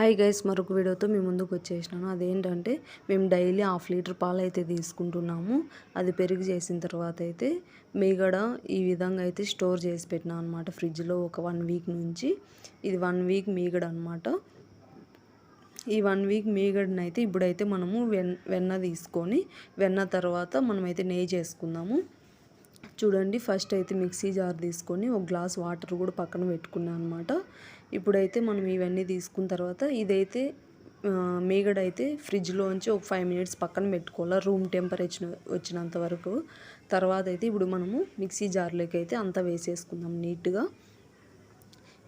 Hi guys మరొక వీడియోతో మేము ముందుకు వచ్చేసినాను. అదేంటంటే మేము డైలీ హాఫ్ లీటర్ పాలు అయితే తీసుకుంటున్నాము. అది పెరుగు చేసిన తర్వాత అయితే మీగడ ఈ విధంగా అయితే స్టోర్ చేసి పెట్టినా అనమాట ఫ్రిడ్జ్లో ఒక వన్ వీక్ నుంచి. ఇది వన్ వీక్ మీగడ అనమాట ఈ వన్ వీక్ మీగడని అయితే ఇప్పుడైతే మనము వెన్ వెన్న తీసుకొని వెన్న తర్వాత మనమైతే నెయ్యి చేసుకుందాము. చూడండి ఫస్ట్ అయితే మిక్సీ జార్ తీసుకొని ఒక గ్లాస్ వాటర్ కూడా పక్కన పెట్టుకున్నాను అనమాట ఇప్పుడైతే మనం ఇవన్నీ తీసుకున్న తర్వాత ఇదైతే మేగడైతే ఫ్రిడ్జ్లోంచి ఒక ఫైవ్ మినిట్స్ పక్కన పెట్టుకోవాలి రూమ్ టెంపరేచర్ వచ్చినంత వరకు. తర్వాత అయితే ఇప్పుడు మనము మిక్సీ జార్లోకి అయితే అంతా వేసేసుకుందాం నీట్గా.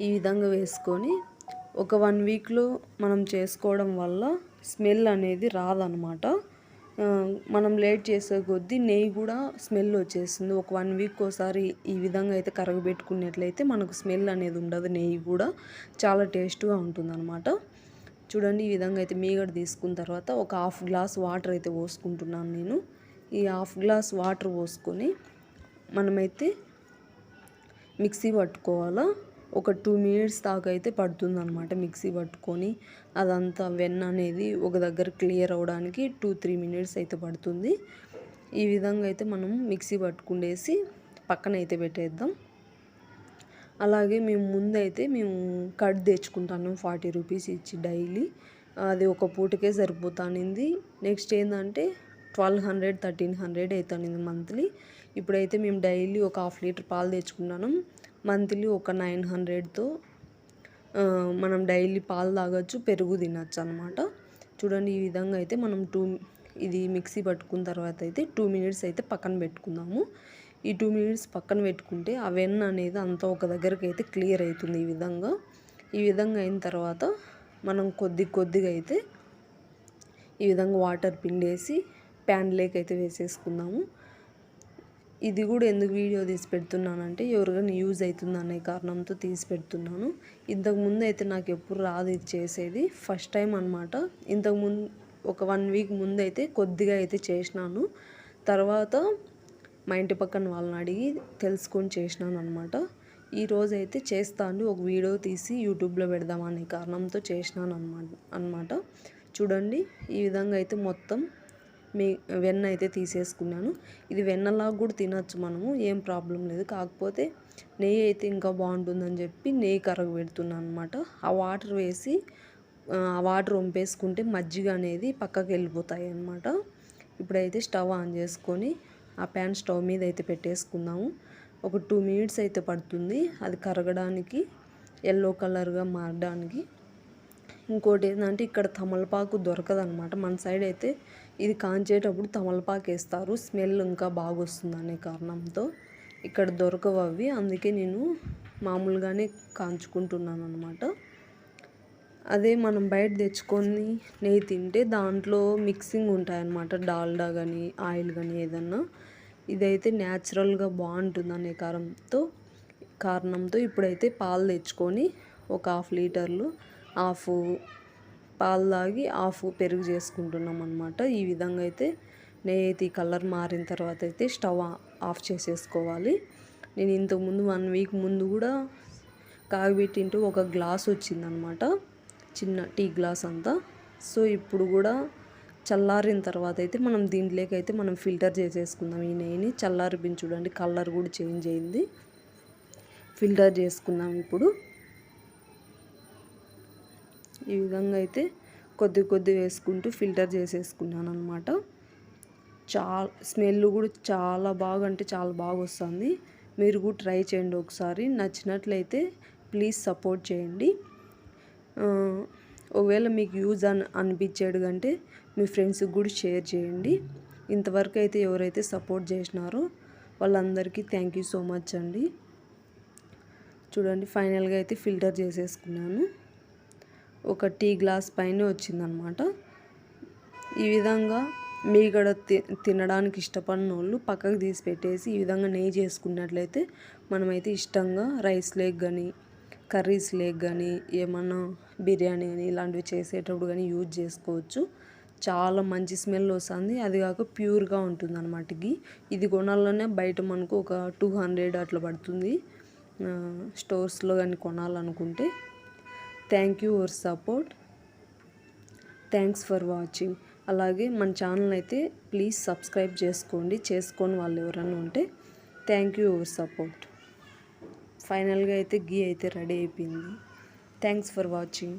ఈ విధంగా వేసుకొని ఒక వన్ వీక్లో మనం చేసుకోవడం వల్ల స్మెల్ అనేది రాదనమాట మనం లేట్ చేసే కొద్దీ నెయ్యి కూడా స్మెల్ వచ్చేస్తుంది. ఒక వన్ వీక్ ఒకసారి ఈ విధంగా అయితే కరగబెట్టుకున్నట్లయితే మనకు స్మెల్ అనేది ఉండదు. నెయ్యి కూడా చాలా టేస్ట్గా ఉంటుందన్నమాట. చూడండి ఈ విధంగా అయితే మీగడ తీసుకున్న తర్వాత ఒక హాఫ్ గ్లాస్ వాటర్ అయితే పోసుకుంటున్నాను నేను. ఈ హాఫ్ గ్లాస్ వాటర్ పోసుకొని మనమైతే మిక్సీ పట్టుకోవాలా? ఒక టూ మినిట్స్ దాకా అయితే పడుతుందనమాట మిక్సీ పట్టుకొని. అదంతా వెన్న అనేది ఒక దగ్గర క్లియర్ అవ్వడానికి టూ త్రీ మినిట్స్ అయితే పడుతుంది. ఈ విధంగా అయితే మనం మిక్సీ పట్టుకుండేసి పక్కన అయితే పెట్టేద్దాం. అలాగే మేము ముందైతే మేము కట్ తెచ్చుకుంటాను ఫార్టీ రూపీస్ ఇచ్చి డైలీ. అది ఒక పూటకే సరిపోతానింది. నెక్స్ట్ ఏంటంటే ట్వెల్వ్ హండ్రెడ్ థర్టీన్ హండ్రెడ్ అవుతానింది మంత్లీ. ఇప్పుడైతే మేము డైలీ ఒక హాఫ్ లీటర్ పాలు తెచ్చుకున్నాను మంత్లీ ఒక నైన్ హండ్రెడ్తో మనం డైలీ పాలు తాగొచ్చు పెరుగు తినచ్చు అనమాట చూడండి ఈ విధంగా అయితే మనం టూ ఇది మిక్సీ పట్టుకున్న తర్వాత అయితే టూ మినిట్స్ అయితే పక్కన పెట్టుకుందాము. ఈ టూ మినిట్స్ పక్కన పెట్టుకుంటే ఆ వెన్ అనేది అంతా ఒక దగ్గరికి అయితే క్లియర్ అవుతుంది ఈ విధంగా. ఈ విధంగా అయిన తర్వాత మనం కొద్ది కొద్దిగా అయితే ఈ విధంగా వాటర్ పిండేసి ప్యాన్లోకి అయితే వేసేసుకుందాము. ఇది కూడా ఎందుకు వీడియో తీసి పెడుతున్నానంటే ఎవరికైనా యూజ్ అవుతుంది అనే కారణంతో తీసి పెడుతున్నాను ఇంతకుముందు అయితే నాకు ఎప్పుడు రాదు ఇది చేసేది. ఫస్ట్ టైం అనమాట ఇంతకుముందు ఒక వన్ వీక్ ముందు అయితే కొద్దిగా అయితే చేసినాను. తర్వాత మా ఇంటి పక్కన వాళ్ళని అడిగి తెలుసుకొని చేసినాను అనమాట ఈరోజు అయితే చేస్తాను ఒక వీడియో తీసి యూట్యూబ్లో పెడదామనే కారణంతో చేసినాను అనమాట అనమాట చూడండి ఈ విధంగా అయితే మొత్తం మీ వెన్న అయితే తీసేసుకున్నాను. ఇది వెన్నలాగా కూడా తినచ్చు మనము ఏం ప్రాబ్లం లేదు. కాకపోతే నెయ్యి అయితే ఇంకా బాగుంటుందని చెప్పి నెయ్యి కరగబెడుతున్నాను అనమాట ఆ వాటర్ వేసి ఆ వాటర్ వంపేసుకుంటే మజ్జిగ అనేది పక్కకి వెళ్ళిపోతాయి అనమాట ఇప్పుడైతే స్టవ్ ఆన్ చేసుకొని ఆ ప్యాన్ స్టవ్ మీద అయితే పెట్టేసుకుందాము. ఒక టూ మినిట్స్ అయితే పడుతుంది. అది కరగడానికి ఎల్లో కలర్గా మారడానికి. ఇంకోటి ఏంటంటే ఇక్కడ తమలపాకు దొరకదనమాట మన సైడ్ అయితే ఇది కాంచేటప్పుడు తమలపాకు వేస్తారు స్మెల్ ఇంకా బాగా అనే కారణంతో ఇక్కడ దొరకవు అవి అందుకే నేను మామూలుగానే కాంచుకుంటున్నాను అనమాట అదే మనం బయట తెచ్చుకొని నెయ్యి తింటే దాంట్లో మిక్సింగ్ ఉంటాయన్నమాట. డాల్డా కానీ ఆయిల్ కానీ ఏదన్నా. ఇదైతే న్యాచురల్గా బాగుంటుంది అనే కారణంతో కారణంతో ఇప్పుడైతే పాలు తెచ్చుకొని ఒక హాఫ్ లీటర్లు హాఫ్ పాలు తాగి ఆఫ్ పెరుగు చేసుకుంటున్నాం అనమాట ఈ విధంగా అయితే నెయ్యి అయితే ఈ కలర్ మారిన తర్వాత అయితే స్టవ్ ఆఫ్ చేసేసుకోవాలి. నేను ఇంతకుముందు వన్ వీక్ ముందు కూడా కాగబెట్టింటూ ఒక గ్లాస్ వచ్చిందనమాట చిన్న టీ గ్లాస్ అంతా. సో ఇప్పుడు కూడా చల్లారిన తర్వాత అయితే మనం దీంట్లోకి అయితే మనం ఫిల్టర్ చేసేసుకుందాం. ఈ నెయ్యిని చల్లారిపించి చూడండి కలర్ కూడా చేంజ్ అయింది. ఫిల్టర్ చేసుకుందాం ఇప్పుడు. ఈ విధంగా అయితే కొద్ది కొద్ది వేసుకుంటూ ఫిల్టర్ చేసేసుకున్నాను అనమాట చాలా స్మెల్ కూడా చాలా బాగా అంటే చాలా బాగా వస్తుంది. మీరు కూడా ట్రై చేయండి ఒకసారి. నచ్చినట్లయితే ప్లీజ్ సపోర్ట్ చేయండి. ఒకవేళ మీకు యూజ్ అని అనిపించాడు కంటే మీ ఫ్రెండ్స్కి కూడా షేర్ చేయండి. ఇంతవరకు అయితే ఎవరైతే సపోర్ట్ చేసినారో వాళ్ళందరికీ థ్యాంక్ యూ సో మచ్ అండి. చూడండి ఫైనల్గా అయితే ఫిల్టర్ చేసేసుకున్నాను. ఒక టీ గ్లాస్ పైన వచ్చిందనమాట. ఈ విధంగా మీగడ తి తినడానికి ఇష్టపడిన వాళ్ళు పక్కకు తీసి పెట్టేసి ఈ విధంగా నెయ్యి చేసుకున్నట్లయితే మనమైతే ఇష్టంగా రైస్ లేక్ కానీ కర్రీస్ లేక్ కానీ ఏమన్నా బిర్యానీ కానీ ఇలాంటివి చేసేటప్పుడు కానీ యూజ్ చేసుకోవచ్చు. చాలా మంచి స్మెల్ వస్తుంది. అది కాక ప్యూర్గా ఉంటుంది అనమాట గీ ఇది కొనాలనే బయట మనకు ఒక టూ హండ్రెడ్ అట్లా పడుతుంది. స్టోర్స్లో కానీ కొనాలనుకుంటే. Thank you for support. Thanks for watching. అలాగే మన ఛానల్ అయితే ప్లీజ్ సబ్స్క్రైబ్ చేసుకోండి. చేసుకొని వాళ్ళు ఎవరైనా ఉంటే థ్యాంక్ యూ యువర్ సపోర్ట్. ఫైనల్గా అయితే గీ అయితే రెడీ అయిపోయింది. Thanks for watching.